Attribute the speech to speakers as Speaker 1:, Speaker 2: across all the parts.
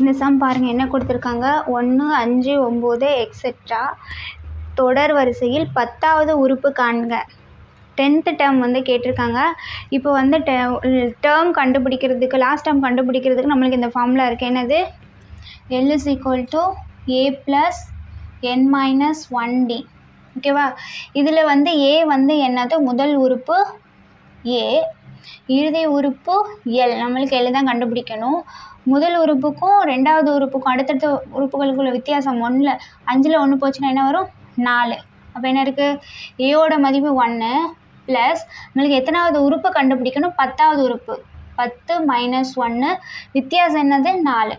Speaker 1: இந்த சம் பாருங்கள் என்ன கொடுத்துருக்காங்க? ஒன்று அஞ்சு ஒம்பது எக்ஸெட்ரா தொடர் வரிசையில் பத்தாவது உறுப்பு காண்க. டென்த்து டேர்ம் வந்து கேட்டிருக்காங்க. இப்போ வந்து டே டேர்ம் கண்டுபிடிக்கிறதுக்கு லாஸ்ட் டேர்ம் கண்டுபிடிக்கிறதுக்கு நம்மளுக்கு இந்த ஃபார்முலா இருக்குது என்னது? L is equal to A plus N minus one D ஓகேவா இதில் வந்து ஏ வந்து என்னது? முதல் உறுப்பு ஏ இறுதி உறுப்பு எல் நம்மளுக்கு எல் தான் கண்டுபிடிக்கணும். முதல் உறுப்புக்கும் ரெண்டாவது உறுப்புக்கும் அடுத்தடுத்த உறுப்புகளுக்குள்ள வித்தியாசம் ஒன்றில் அஞ்சில் ஒன்று போச்சுன்னா என்ன வரும்? நாலு. அப்போ என்ன இருக்குது ஏயோட மதிப்பு ஒன்று ப்ளஸ் நம்மளுக்கு எத்தனாவது உறுப்பு கண்டுபிடிக்கணும்? பத்தாவது உறுப்பு. பத்து மைனஸ் ஒன்று வித்தியாசம் என்னது? நாலு.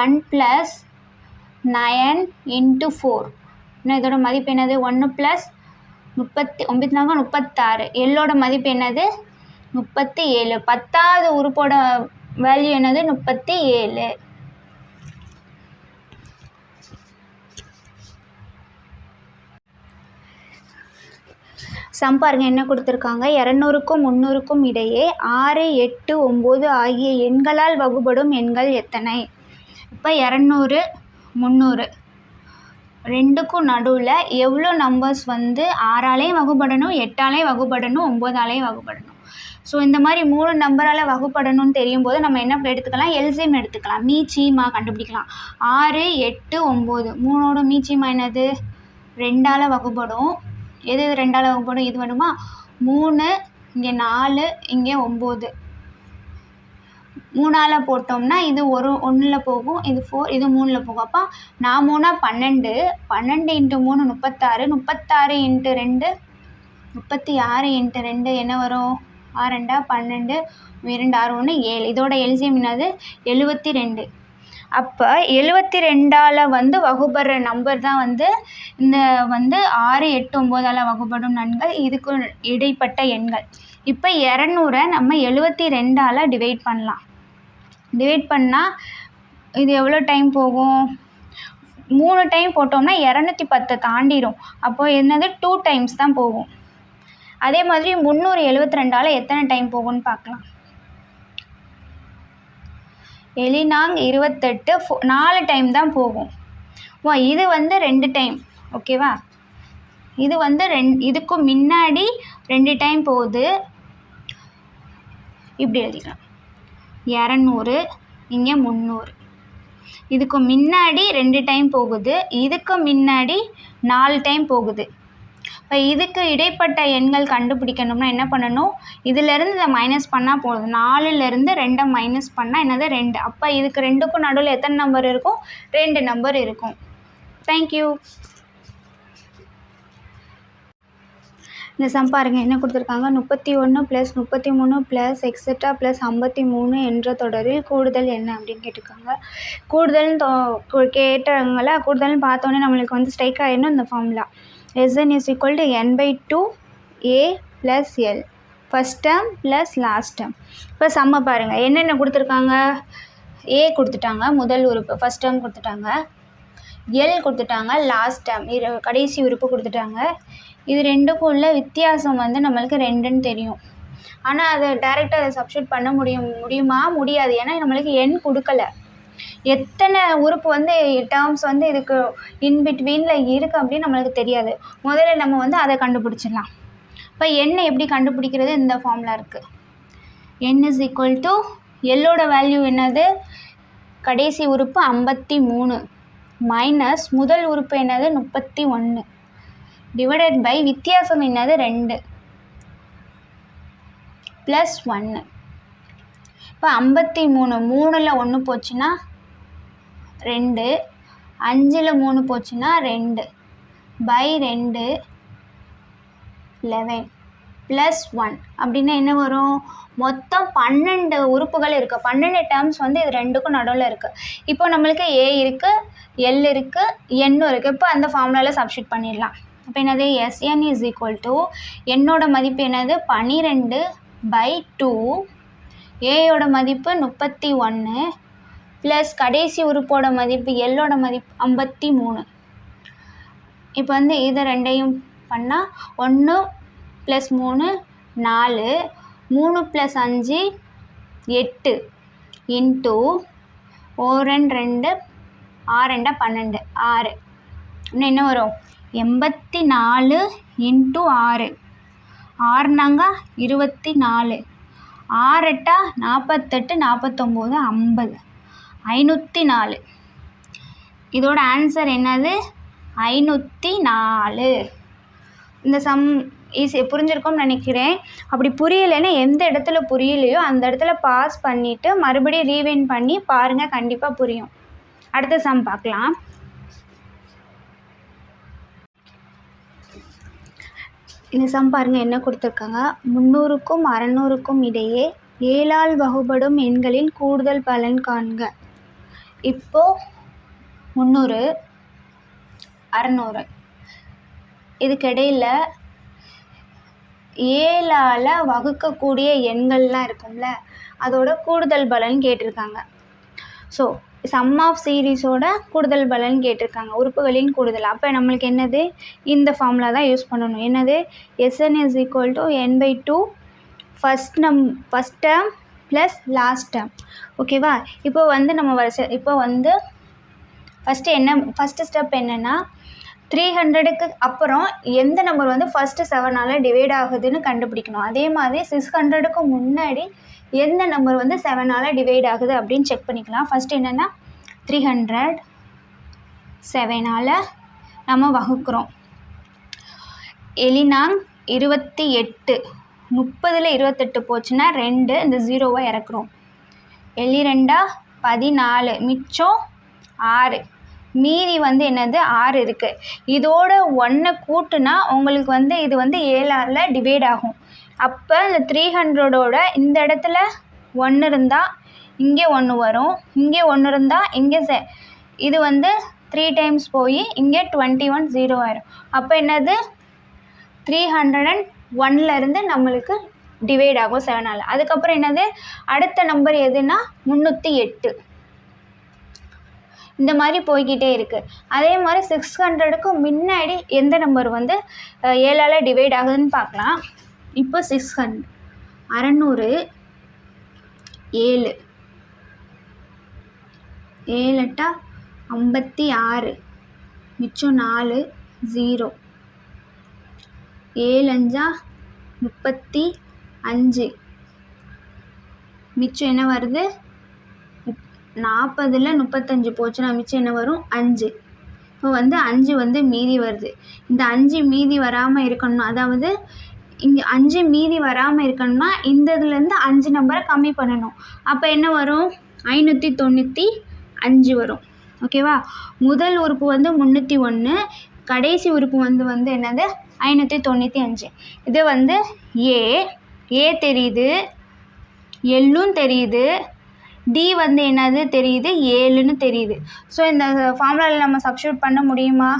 Speaker 1: One plus nine into four இன்னும் இதோட மதிப்பு என்னது? ஒன்று ப்ளஸ் முப்பத்தி ஒம்பத்தி நாலு முப்பத்தாறு எல்லோட மதிப்பு என்னது? முப்பத்தி ஏழு. பத்தாவது உறுப்போட வேல்யூ என்னது? முப்பத்தி ஏழு. சம் என்ன கொடுத்துருக்காங்க? இரநூறுக்கும் முந்நூறுக்கும் இடையே ஆறு எட்டு ஒம்பது ஆகிய எண்களால் வகுபடும் எண்கள் எத்தனை? இப்போ இரநூறு முந்நூறு. ரெண்டுக்கும் நடுவில் எவ்வளோ நம்பர்ஸ் வந்து ஆறாலையும் வகுபடணும் எட்டாலையும் வகுபடணும் ஒம்போதாலையும் வகுபடணும்? ஸோ இந்த மாதிரி மூணு நம்பரால் வகுப்படணும்னு தெரியும் போது நம்ம என்ன எடுத்துக்கலாம்? எல்சிஎம் எடுத்துக்கலாம். மீச்சீமா கண்டுபிடிக்கலாம். ஆறு எட்டு ஒம்பது. மூணோட மீச்சீமா என்னது? ரெண்டால் வகுப்படும் எது எது ரெண்டால் வகுப்படும் இது வேணுமா? மூணு இங்கே நாலு இங்கே ஒம்பது. மூணால் போட்டோம்னா இது ஒரு ஒன்றில் போகும். இது ஃபோர் இது மூணில் போகும். அப்போ நான் மூணாக பன்னெண்டு. பன்னெண்டு இன்ட்டு மூணு முப்பத்தாறு. முப்பத்தாறு இன்ட்டு ரெண்டு. முப்பத்தி ஆறு இன்ட்டு ரெண்டு என்ன வரும்? ஆறு ரெண்டா பன்னெண்டு இரண்டு ஆறு ஒன்று ஏழு. இதோட எல்சிஎம் என்னது? எழுபத்தி ரெண்டு அப்போ எழுபத்தி ரெண்டால் வந்து வகுப்படுற நம்பர் தான் வந்து இந்த வந்து ஆறு எட்டு ஒம்போதால் வகுப்படும் எண்கள் இதுக்கு இடைப்பட்ட எண்கள். இப்போ இரநூறை நம்ம எழுபத்தி ரெண்டால் டிவைட் பண்ணலாம். டிவைட் பண்ணால் இது எவ்வளோ டைம் போகும்? மூணு டைம் போட்டோம்னா இரநூத்தி பத்தை தாண்டிடும் அப்போது என்னது? டூ டைம்ஸ் தான் போகும். அதே மாதிரி முந்நூறு எழுபத்தி ரெண்டால் எத்தனை டைம் போகும்னு பார்க்கலாம். எலினாங் இருபத்தெட்டு ஃபோ நாலு டைம் தான் போகும். ஓ இது வந்து ரெண்டு டைம் ஓகேவா இது வந்து ரெண் இதுக்கும் முன்னாடி ரெண்டு டைம் போகுது. இப்படி எழுதிக்கலாம். இரநூறு இங்கே முந்நூறு. இதுக்கு முன்னாடி ரெண்டு டைம் போகுது. இதுக்கு முன்னாடி நாலு டைம் போகுது. இப்போ இதுக்கு இடைப்பட்ட எண்கள் கண்டுபிடிக்கணும்னா என்ன பண்ணணும்? இதிலேருந்து இதை மைனஸ் பண்ணால் போதும். நாலுலேருந்து ரெண்டை மைனஸ் பண்ணால் என்னது? ரெண்டு. அப்போ இதுக்கு ரெண்டுக்கும் நடுவில் எத்தனை நம்பர் இருக்கும்? ரெண்டு நம்பர் இருக்கும். தேங்க்யூ இந்த சம் பாருங்கள் என்ன கொடுத்துருக்காங்க? முப்பத்தி ஒன்று ப்ளஸ் முப்பத்தி மூணு ப்ளஸ் எக்ஸெட்ரா ப்ளஸ் ஐம்பத்தி மூணு என்ற தொடரில் கூடுதல் என்ன அப்படின்னு கேட்டிருக்காங்க. கூடுதல்னு தோ கேட்டவங்கள? கூடுதல்னு பார்த்தோன்னே நம்மளுக்கு வந்து ஸ்ட்ரைக் ஆகிடணும் இந்த ஃபார்ம்லாம் Sn is equal to n by two A plus L first term plus last term இப்போ சம்ம பாருங்கள் என்னென்ன கொடுத்துருக்காங்க? ஏ கொடுத்துட்டாங்க. முதல் உறுப்பு ஃபஸ்ட் டேர்ம் கொடுத்துட்டாங்க. எல் கொடுத்துட்டாங்க. லாஸ்ட் டேர்ம் இரு கடைசி உறுப்பு கொடுத்துட்டாங்க. இது ரெண்டுக்கும் உள்ள வித்தியாசம் வந்து நம்மளுக்கு ரெண்டுன்னு தெரியும். ஆனால் அதை டேரெக்டாக அதை சப்ஸ்டியூட் பண்ண முடியும் முடியுமா? முடியாது. ஏன்னா நம்மளுக்கு எண் கொடுக்கல. எத்தனை உறுப்பு வந்து டேர்ம்ஸ் வந்து இதுக்கு இன்பிட்வீனில் இருக்குது அப்படின்னு நம்மளுக்கு தெரியாது. முதல்ல நம்ம வந்து அதை கண்டுபிடிச்சிடலாம். இப்போ எண்ணை எப்படி கண்டுபிடிக்கிறது இந்த ஃபார்மில் இருக்குது என் இஸ் ஈக்குவல் டு எல்லோட வேல்யூ என்னது? கடைசி உறுப்பு ஐம்பத்தி மூணு. மைனஸ் முதல் உறுப்பு என்னது? முப்பத்தி ஒன்று டிவைடட் பை வித்தியாசம் என்னது? ரெண்டு. ப்ளஸ் ஒன்று இப்போ ஐம்பத்தி மூணு மூணில் ஒன்று போச்சுன்னா ரெண்டு. அஞ்சில் மூணு போச்சுன்னா ரெண்டு. பை ரெண்டு லெவன் ப்ளஸ் ஒன் அப்படின்னா என்ன வரும்? மொத்தம் பன்னெண்டு உறுப்புகள் இருக்குது பன்னெண்டு டேர்ம்ஸ் வந்து இது ரெண்டுக்கும் நடுவில் இருக்குது இப்போ நம்மளுக்கு ஏ இருக்குது எல் இருக்குது எண்ணும் இருக்குது இப்போ அந்த ஃபார்முலாவில் சப்ஸ்டியூட் பண்ணிடலாம். அப்போ என்னது? எஸ்என் இஸ் ஈக்குவல் டு என்னோட மதிப்பு என்னது? பன்னிரெண்டு பை டூ ஏயோட மதிப்பு முப்பத்தி ஒன்று ப்ளஸ் கடைசி உறுப்போட மதிப்பு எல்லோட மதிப்பு ஐம்பத்தி மூணு. இப்போ வந்து இதை ரெண்டையும் பண்ணால் ஒன்று ப்ளஸ் மூணு நாலு மூணு ப்ளஸ் அஞ்சு எட்டு. இன்ட்டு ஓ ரெண்டு ரெண்டு ஆறு ரெண்டா பன்னெண்டு ஆறு. இன்னும் என்ன வரும்? எண்பத்தி நாலு இன்ட்டு ஆறு. ஆறுனாங்க இருபத்தி நாலு. ஆறெட்டா நாற்பத்தெட்டு நாற்பத்தொம்போது ஐம்பது. ஐநூற்றி நாலு இதோட ஆன்சர் என்னது? ஐநூற்றி நாலு இந்த சம் ஈஸி புரிஞ்சிருக்கும்னு நினைக்கிறேன். அப்படி புரியலைன்னா எந்த இடத்துல புரியலையோ அந்த இடத்துல பாஸ் பண்ணிவிட்டு மறுபடியும் ரீவைன் பண்ணி பாருங்கள் கண்டிப்பாக புரியும். அடுத்த சம் பார்க்கலாம். இந்த சம் பாருங்கள் என்ன கொடுத்துருக்காங்க? முந்நூறுக்கும் அறநூறுக்கும் இடையே ஏழால் வகுபடும் எண்களின் கூடுதல் பலன் காண்க. இப்போது முந்நூறு அறநூறு. இதுக்கிடையில் ஏழால் வகுக்கக்கூடிய எண்கள்லாம் இருக்கும்ல அதோட கூடுதல் பலன் கேட்டிருக்காங்க. ஸோ சம் ஆஃப் சீரீஸோட கூடுதல் பலன் கேட்டிருக்காங்க உறுப்புகளின் கூடுதல். அப்போ நம்மளுக்கு என்னது? இந்த ஃபார்முலா தான் யூஸ் பண்ணணும். என்னது? S N is equal to N by two first நம் first term plus last term ஓகேவா இப்போ வந்து நம்ம வரிசை இப்போ வந்து ஃபஸ்ட்டு என்ன ஃபஸ்ட்டு ஸ்டெப் என்னென்னா த்ரீ ஹண்ட்ரடுக்கு அப்புறம் எந்த நம்பர் வந்து ஃபஸ்ட்டு செவனால் டிவைட் ஆகுதுன்னு கண்டுபிடிக்கணும். அதே மாதிரி சிக்ஸ் ஹண்ட்ரடுக்கு முன்னாடி எந்த நம்பர் வந்து செவனால் டிவைட் ஆகுது அப்படின்னு செக் பண்ணிக்கலாம். ஃபஸ்ட்டு என்னென்னா த்ரீ ஹண்ட்ரட் செவனால் நம்ம வகுக்கிறோம். எலினாங் இருபத்தி எட்டு. முப்பதில் இருபத்தெட்டு போச்சுன்னா ரெண்டு இந்த ஜீரோவை இறக்குறோம். எலி ரெண்டா பதினாலு மிச்சம் ஆறு. மீதி வந்து என்னது? ஆறு இருக்குது இதோட ஒன்றை கூட்டுனா உங்களுக்கு வந்து இது வந்து ஏழாறில் டிவைட் ஆகும். அப்போ இந்த த்ரீ ஹண்ட்ரடோட இந்த இடத்துல ஒன்று இருந்தால் இங்கே ஒன்று வரும். இங்கே ஒன்று இருந்தால் இங்கே செ இது வந்து த்ரீ டைம்ஸ் போய் இங்கே டுவெண்ட்டி ஒன் ஜீரோ ஆயிரும். அப்போ என்னது? த்ரீ ஹண்ட்ரட் அண்ட் ஒன்லேருந்து நம்மளுக்கு டிவைட் ஆகும் செவனால் அதுக்கப்புறம் என்னது? அடுத்த நம்பர் எதுனா முந்நூற்றி எட்டு. இந்த மாதிரி போய்கிட்டே இருக்குது அதே மாதிரி சிக்ஸ் ஹண்ட்ரடுக்கு முன்னாடி எந்த நம்பர் வந்து ஏழால் டிவைட் ஆகுதுன்னு பார்க்கலாம். இப்போ சிக்ஸ் ஹண்ட் அறநூறு ஏழு. ஏழெட்டா ஐம்பத்தி ஆறு. மிச்சம் நாலு ஜீரோ ஏழு அஞ்சா முப்பத்தி அஞ்சு. மிச்சம் என்ன வருது? நாற்பதில் முப்பத்தஞ்சு போச்சுன்னா மிச்சம் என்ன வரும்? அஞ்சு. இப்போ வந்து அஞ்சு வந்து மீதி வருது. இந்த அஞ்சு மீதி வராமல் இருக்கணும். அதாவது இங்கே அஞ்சு மீதி வராமல் இருக்கணும்னா இந்த இதுலேருந்து அஞ்சு நம்பரை கம்மி பண்ணணும். அப்போ என்ன வரும்? ஐநூற்றி தொண்ணூற்றி அஞ்சு வரும். ஓகேவா முதல் உறுப்பு வந்து முந்நூற்றி ஒன்று கடைசி உறுப்பு வந்து வந்து என்னது? ஐநூற்றி தொண்ணூற்றி அஞ்சு. இது வந்து ஏ ஏ தெரியுது எல்லும் தெரியுது டி வந்து என்னது தெரியுது ஏழுன்னு தெரியுது. ஸோ இந்த ஃபார்முலாவில் நம்ம சப்ஸ்டியூட் பண்ண முடியுமா?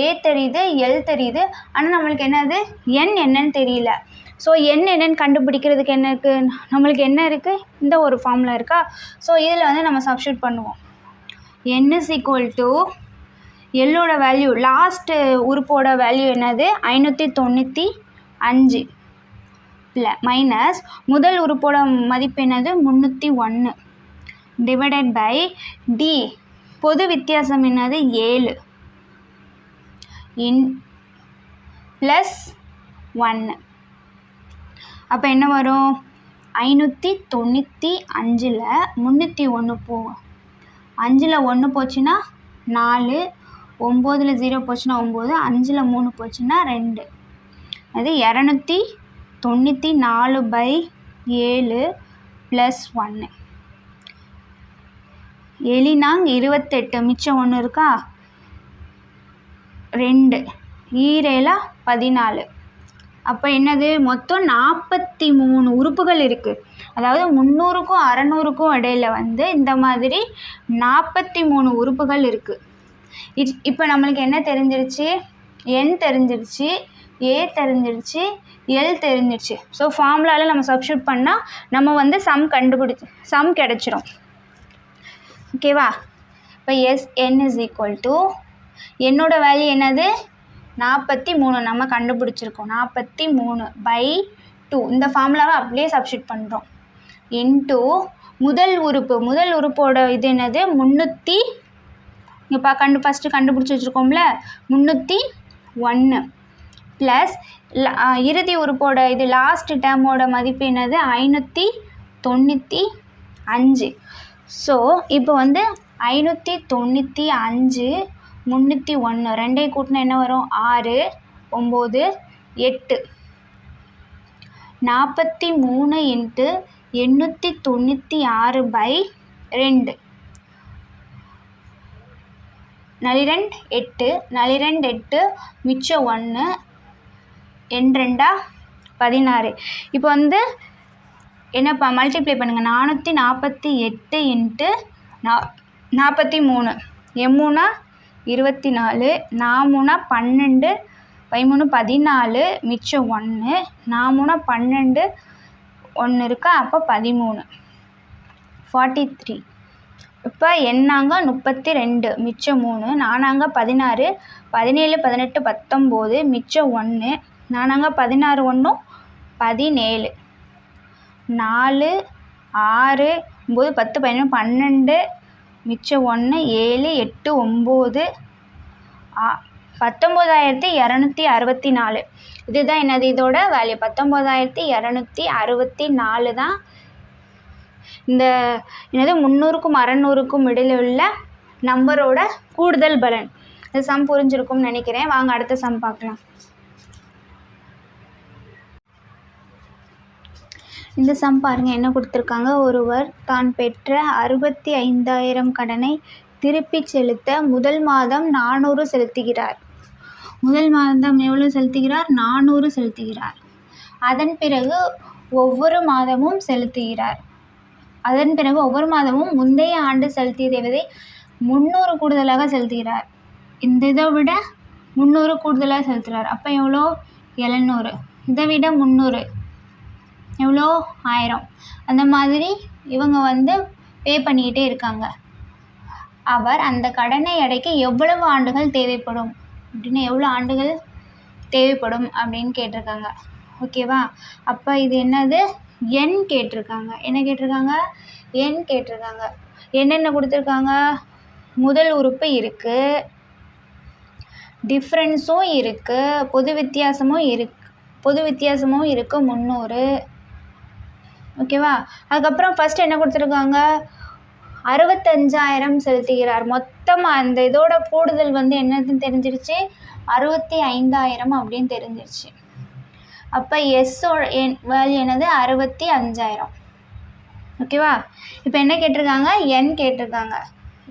Speaker 1: ஏ தெரியுது எல் தெரியுது. ஆனால் நம்மளுக்கு என்னது? என் என்னன்னு தெரியல. ஸோ என் என்னன்னு கண்டுபிடிக்கிறதுக்கு என்ன இருக்குது நம்மளுக்கு என்ன இருக்குது இந்த ஒரு ஃபார்முலா இருக்கா? ஸோ இதில் வந்து நம்ம சப்ஸ்டியூட் பண்ணுவோம். என் இஸ் ஈக்குவல் டு எல்லோட வேல்யூ லாஸ்ட்டு உறுப்போட வேல்யூ என்னது? ஐநூற்றி தொண்ணூற்றி அஞ்சு. ப்ள மைனஸ் முதல் உறுப்போட மதிப்பு என்னது? முந்நூற்றி ஒன்று டிவைடட் பை டி பொது வித்தியாசம் என்னது? ஏழு. இன் ப்ளஸ் ஒன்று அப்போ என்ன வரும்? ஐநூற்றி தொண்ணூற்றி அஞ்சில் முந்நூற்றி ஒன்று போகும் அஞ்சில் ஒன்று போச்சுன்னா நாலு ஒம்போதில் ஜீரோ போச்சுன்னா ஒம்பது அஞ்சில் மூணு போச்சுன்னா ரெண்டு. அது இரநூத்தி தொண்ணூற்றி நாலு பை ஏழு ப்ளஸ் ஒன்று எலினாங் இருபத்தெட்டு மிச்சம் ஒன்று இருக்கா? ரெண்டு. ஈரேலா பதினாலு. அப்போ என்னது? மொத்தம் நாற்பத்தி மூணு உறுப்புகள் இருக்குது அதாவது முந்நூறுக்கும் அறநூறுக்கும் இடையில வந்து இந்த மாதிரி நாற்பத்தி மூணு உறுப்புகள் இருக்குது இட் இப்போ நம்மளுக்கு என்ன தெரிஞ்சிருச்சு? என் தெரிஞ்சிருச்சு ஏ தெரிஞ்சிருச்சு எல் தெரிஞ்சிருச்சு. ஸோ ஃபார்முலாவில் நம்ம சப்ஸ்டியூட் பண்ணால் நம்ம வந்து சம் கண்டுபிடிச்சி சம் கிடச்சிரும். ஓகேவா இப்போ S N is equal to என்னோடய வேல்யூ என்னது? நாற்பத்தி மூணு. நம்ம கண்டுபிடிச்சிருக்கோம். நாற்பத்தி மூணு பை டூ இந்த ஃபார்முலாவை அப்படியே சப்ஸ்டியூட் பண்ணுறோம் இன்ட்டு முதல் உறுப்பு. முதல் உறுப்போட இது என்னது? முந்நூற்றி இப்போ கண்டு ஃபஸ்ட்டு கண்டுபிடிச்சி வச்சுருக்கோம்ல? முந்நூற்றி ஒன்று ப்ளஸ் இறுதி உறுப்போட இது லாஸ்ட் டேர்மோட மதிப்பு என்னது? ஐநூற்றி தொண்ணூற்றி அஞ்சு. ஸோ இப்போ வந்து ஐநூற்றி தொண்ணூற்றி அஞ்சு முந்நூற்றி ஒன்று ரெண்டையும் கூட்டினா என்ன வரும்? ஆறு ஒம்பது எட்டு. நாற்பத்தி மூணு இன்ட்டு எண்ணூற்றி தொண்ணூற்றி ஆறு பை ரெண்டு. நளிரெண்டு எட்டு நளிரெண்டு எட்டு மிச்சம் ஒன்று எண்ரெண்டா பதினாறு. இப்போ வந்து என்னப்பா மல்டிப்ளை பண்ணுங்கள் நானூற்றி நாற்பத்தி எட்டு இன்ட்டு நா நாற்பத்தி மூணு. எம்மூணா இருபத்தி நாலு நாமூணா பன்னெண்டு பதிமூணு பதினாலு மிச்சம் ஒன்று நாமூணா பன்னெண்டு ஒன்று இருக்கா? அப்போ பதிமூணு. ஃபார்ட்டி த்ரீ இப்போ எண்ணாங்க முப்பத்தி ரெண்டு மிச்சம் மூணு நானாங்க பதினாறு பதினேழு பதினெட்டு பத்தொம்போது மிச்சம் ஒன்று நானாங்க பதினாறு ஒன்றும் பதினேழு. நாலு ஆறு ஒம்பது பத்து பதினொன்று பன்னெண்டு மிச்சம் ஒன்று ஏழு எட்டு ஒம்பது பத்தொம்போதாயிரத்தி இரநூத்தி அறுபத்தி நாலு இதுதான் என்னது இதோட வேல்யூ பத்தொம்போதாயிரத்தி இரநூத்தி அறுபத்தி நாலு தான் இந்த என்னது முந்நூறுக்கும் அறநூறுக்கும் இடையில் உள்ள நம்பரோட கூடுதல் பலன். இந்த சம் புரிஞ்சிருக்கும்னு நினைக்கிறேன். வாங்க அடுத்த சம் பார்க்கலாம். இந்த சம் பாருங்கள் என்ன கொடுத்துருக்காங்க? ஒருவர் தான் பெற்ற அறுபத்தி ஐந்தாயிரம் கடனை திருப்பி செலுத்த முதல் மாதம் நானூறு செலுத்துகிறார். முதல் மாதம் எவ்வளோ செலுத்துகிறார்? நானூறு செலுத்துகிறார். அதன் பிறகு ஒவ்வொரு மாதமும் செலுத்துகிறார். அதன் பிறகு ஒவ்வொரு மாதமும் முந்தைய ஆண்டு செலுத்தியதை விட முந்நூறு கூடுதலாக செலுத்துகிறார். இந்த இதை விட முந்நூறு கூடுதலாக செலுத்துகிறார். அப்போ எவ்வளோ? எழுநூறு. இதை விட முந்நூறு எவ்வளோ? ஆயிரம். அந்த மாதிரி இவங்க வந்து பே பண்ணிக்கிட்டே இருக்காங்க. அவர் அந்த கடனை அடைக்க எவ்வளவு ஆண்டுகள் தேவைப்படும்? அப்படின்னு எவ்வளோ ஆண்டுகள் தேவைப்படும் அப்படின்னு கேட்டிருக்காங்க. ஓகேவா? அப்போ இது என்னது? எண் கேட்டிருக்காங்க. என்ன கேட்டிருக்காங்க? எண் கேட்டிருக்காங்க. என்னென்ன கொடுத்துருக்காங்க? முதல் உறுப்பு இருக்குது டிஃப்ரென்ஸும் இருக்குது பொது வித்தியாசமும் இருக்கு. பொது வித்தியாசமும் இருக்குது முந்நூறு. ஓகேவா? அதுக்கப்புறம் ஃபஸ்ட்டு என்ன கொடுத்துருக்காங்க? அறுபத்தஞ்சாயிரம் செலுத்துகிறார். மொத்தமாக அந்த இதோட கூடுதல் வந்து என்னதுன்னு தெரிஞ்சிருச்சு? அறுபத்தி ஐந்தாயிரம் அப்படின்னு தெரிஞ்சிருச்சு. அப்போ எஸ்ஸோட என் வேல்யூ என்னது? அறுபத்தி அஞ்சாயிரம். ஓகேவா இப்போ என்ன கேட்டிருக்காங்க? என் கேட்டிருக்காங்க.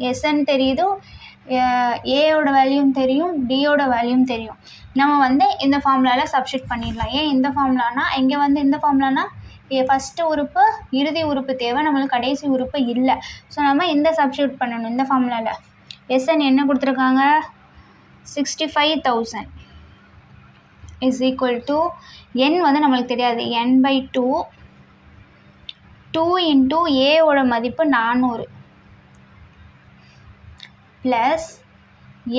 Speaker 1: எஸ்என்னு தெரியுது? ஏயோட வேல்யூம் தெரியும் டியோட வேல்யூம் தெரியும். நம்ம வந்து இந்த ஃபார்முலாவில் சப்ஸ்டியூட் பண்ணிடலாம். ஏன் இந்த ஃபார்முலானா இங்கே வந்து இந்த ஃபார்முலானா ஃபஸ்ட்டு உறுப்பு இறுதி உறுப்பு தேவை. நம்மளுக்கு கடைசி உறுப்பு இல்லை. ஸோ நம்ம இந்த சப்ஸ்டியூட் பண்ணணும் இந்த ஃபார்முலாவில் எஸ்என் என்ன கொடுத்துருக்காங்க? Sixty five thousand is equal to N வந்து நம்மளுக்கு தெரியாது. N by two two into ஏவோட மதிப்பு நானூறு. ப்ளஸ்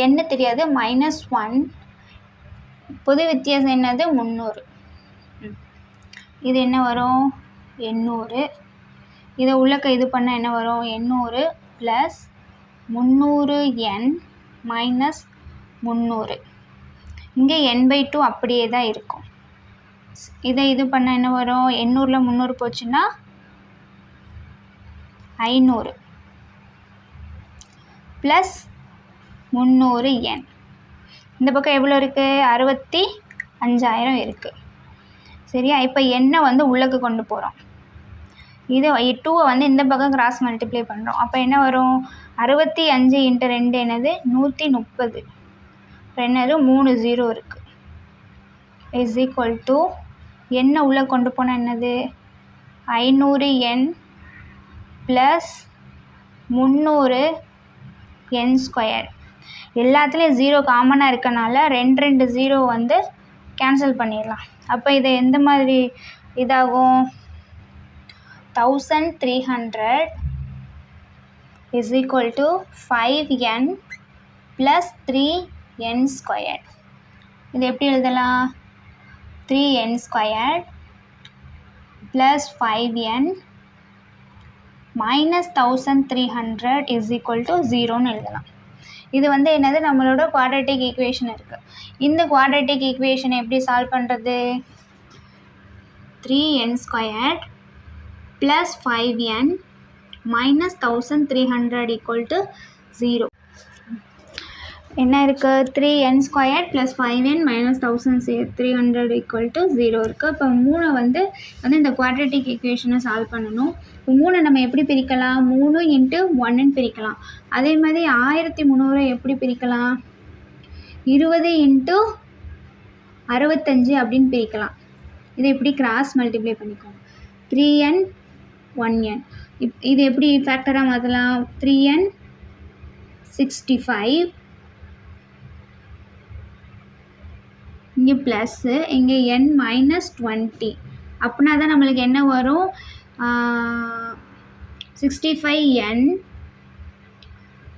Speaker 1: என்ன தெரியாது மைனஸ் ஒன் பொது வித்தியாசம் என்னது? முந்நூறு. இது என்ன வரும்? எண்ணூறு. இதை உள்ளக்க இது பண்ணால் என்ன வரும்? எண்ணூறு ப்ளஸ் முந்நூறு என் மைனஸ் முந்நூறு. இங்கே என் பை டூ அப்படியே தான் இருக்கும். இதை இது பண்ணால் என்ன வரும்? எண்ணூறில் முந்நூறு போச்சுன்னா ஐநூறு. ப்ளஸ் முந்நூறு என் இந்த பக்கம் எவ்வளோ இருக்குது அறுபத்தி அஞ்சாயிரம் இருக்குது சரியா? இப்போ எண்ணை வந்து உள்ளக்கு கொண்டு போகிறோம் இது டூவை வந்து இந்த பக்கம் கிராஸ் மல்டிப்ளை பண்ணுறோம் அப்போ என்ன வரும்? அறுபத்தி அஞ்சு இன்ட்டு ரெண்டு என்னது? நூற்றி முப்பது. என்னது மூணு ஜீரோ இருக்குது இஸ் ஈக்குவல் டு என்ன உள்ளே கொண்டு போனால் என்னது? ஐநூறு என் ப்ளஸ் முந்நூறு என் ஸ்கொயர் எல்லாத்துலேயும் ஜீரோ காமனாக இருக்கனால ரெண்டு ரெண்டு ஜீரோ வந்து கேன்சல் பண்ணிடலாம். அப்போ இதை எந்த மாதிரி இதாகும்? Thousand three hundred is equal to five N plus three N square இது எப்படி எழுதலாம்? Three N square plus five N minus thousand three hundred is equal to ஜீரோன்னு எழுதலாம். இது வந்து என்னது? நம்மளோட குவாட்ரட்டிக் ஈக்குவேஷன் இருக்குது இந்த குவாட்ரட்டிக் ஈக்குவேஷனை எப்படி சால்வ் பண்ணுறது three N squared plus five N minus thousand three hundred equal to zero என்ன இருக்குது three N square plus five N minus thousand say three hundred equal to zero இருக்குது இப்போ மூணை வந்து வந்து இந்த குவாட்ரட்டிக் ஈக்குவேஷனை சால்வ் பண்ணணும். இப்போ மூணை நம்ம எப்படி பிரிக்கலாம்? மூணு இன்ட்டு ஒன்னுன்னு பிரிக்கலாம். அதே மாதிரி ஆயிரத்தி முந்நூறை எப்படி பிரிக்கலாம்? இருபது இன்ட்டு அறுபத்தஞ்சு அப்படின்னு பிரிக்கலாம். இதை எப்படி கிராஸ் மல்டிப்ளை பண்ணிக்கோங்க த்ரீ என் ஒன் என் இப் இது எப்படி ஃபேக்டராக மாற்றலாம் த்ரீ என் சிக்ஸ்டி ஃபைவ் இங்கே ப்ளஸ்ஸு இங்கே என் மைனஸ் டுவெண்ட்டி அப்படின்னா தான் நம்மளுக்கு என்ன வரும்? சிக்ஸ்டி ஃபைவ் என்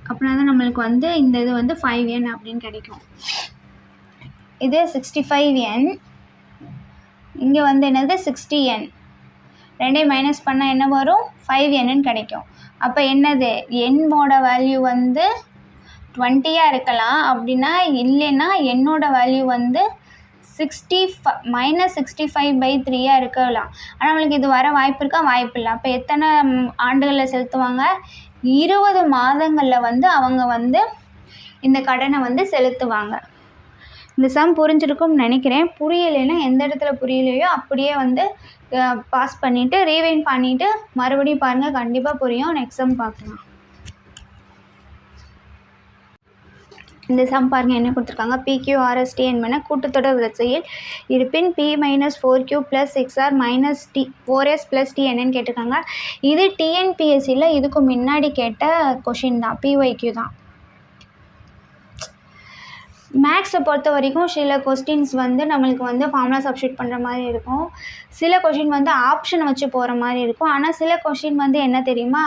Speaker 1: அப்படின்னா தான் நம்மளுக்கு வந்து இந்த இது வந்து ஃபைவ் என் அப்படின்னு கிடைக்கும். இது சிக்ஸ்டி ஃபைவ் என் இங்கே வந்து என்னது? சிக்ஸ்டி என் ரெண்டையும் மைனஸ் பண்ணால் என்ன வரும்? ஃபைவ் என்னன்னு கிடைக்கும். அப்போ என்னது? என்னோட வேல்யூ வந்து டுவெண்ட்டியாக இருக்கலாம். அப்படின்னா இல்லைன்னா என்னோட வேல்யூ வந்து sixty five minus sixty five by த்ரீயாக இருக்கலாம். ஆனால் நம்மளுக்கு இது வர வாய்ப்பு இருக்கா? வாய்ப்பு இல்லை. அப்போ எத்தனை ஆண்டுகளில் செலுத்துவாங்க? இருபது மாதங்களில் வந்து அவங்க வந்து இந்த கடனை வந்து செலுத்துவாங்க. இந்த சம் புரிஞ்சிருக்கும்னு நினைக்கிறேன். புரியலைன்னா எந்த இடத்துல புரியலையோ அப்படியே வந்து பாஸ் பண்ணிவிட்டு ரீவைன் பண்ணிவிட்டு மறுபடியும் பாருங்கள் கண்டிப்பாக புரியும். நெக்ஸ்ட் சம் பார்க்கலாம். இந்த சம் பாருங்க என்ன கொடுத்துருக்காங்க? பிக்யூஆர்எஸ்டி என்பன கூட்டத்தொடர் வரிசையில் இருப்பின் P minus four Q plus six R minus T four S plus T என்னன்னு கேட்டிருக்காங்க. இது டிஎன்பிஎஸ்சியில் இதுக்கு முன்னாடி கேட்ட கொஷின் தான் பிஒய்க்யூ தான். மேக்ஸை பொறுத்த வரைக்கும் சில கொஸ்டின்ஸ் வந்து நம்மளுக்கு வந்து ஃபார்முலா சப்ஸ்டியூட் பண்ணுற மாதிரி இருக்கும். சில கொஷின் வந்து ஆப்ஷன் வச்சு போகிற மாதிரி இருக்கும். ஆனால் சில கொஷின் வந்து என்ன தெரியுமா?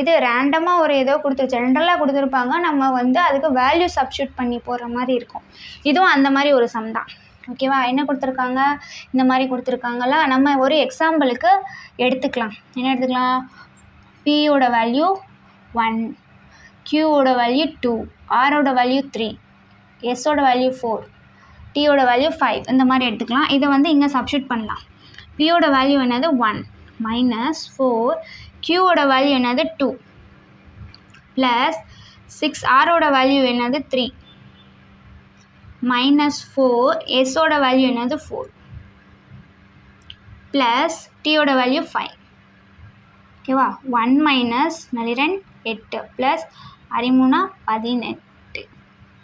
Speaker 1: இது ரேண்டமாக ஒரு ஏதோ கொடுத்து ஜென்ரலாக கொடுத்துருப்பாங்க. நம்ம வந்து அதுக்கு வேல்யூ சப்ஸ்டியூட் பண்ணி போடுற மாதிரி இருக்கும். இதுவும் அந்த மாதிரி ஒரு சம் தான். ஓகேவா என்ன கொடுத்துருக்காங்க? இந்த மாதிரி கொடுத்துருக்காங்களா நம்ம ஒரு எக்ஸாம்பிளுக்கு எடுத்துக்கலாம். என்ன எடுத்துக்கலாம்? பியோட வேல்யூ ஒன் க்யூவோட வேல்யூ டூ ஆரோட வேல்யூ த்ரீ எஸ்ஸோட வேல்யூ ஃபோர் டியோட வேல்யூ ஃபைவ் இந்த மாதிரி எடுத்துக்கலாம். இதை வந்து இங்கே சப்ஸ்டியூட் பண்ணலாம். பியோட வேல்யூ என்னது? ஒன் மைனஸ் ஃபோர் கியூவோட வேல்யூ என்னது? டூ ப்ளஸ் சிக்ஸ் ஆரோட வேல்யூ என்னது? த்ரீ மைனஸ் ஃபோர் எஸ்ஸோட வேல்யூ என்னது? ஃபோர் ப்ளஸ் டியோட வேல்யூ ஃபைவ் ஓகேவா ஒன் மைனஸ் நளிரன் எட்டு. ப்ளஸ் அரிமூணா பதினெட்டு.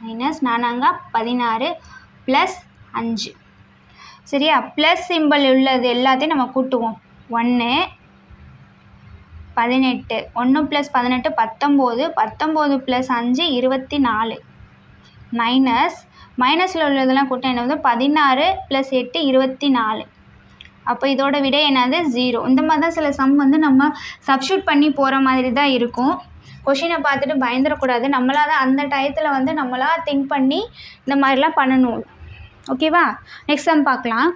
Speaker 1: மைனஸ் நானாங்க பதினாறு. ப்ளஸ் அஞ்சு. சரியா? ப்ளஸ் சிம்பிள் உள்ளது எல்லாத்தையும் நம்ம கூட்டுவோம். ஒன்று பதினெட்டு. ஒன்று ப்ளஸ் பதினெட்டு பத்தொம்போது. பத்தொம்போது ப்ளஸ் அஞ்சு இருபத்தி நாலு மைனஸ் மைனஸில் உள்ளதெல்லாம் கூட்டம் என்ன வந்து பதினாறு ப்ளஸ் எட்டு இருபத்தி நாலு அப்போ இதோட விடை என்னது? ஜீரோ இந்த மாதிரி தான் சில சம் வந்து நம்ம சப்ஸ்டியூட் பண்ணி போகிற மாதிரி தான் இருக்கும். கொஷினை பார்த்துட்டு பயந்துடக்கூடாது. நம்மளாக தான் அந்த டயத்தில் வந்து நம்மளாக திங்க் பண்ணி இந்த மாதிரிலாம் பண்ணணும். ஓகேவா நெக்ஸ்ட் சம் பார்க்கலாம்.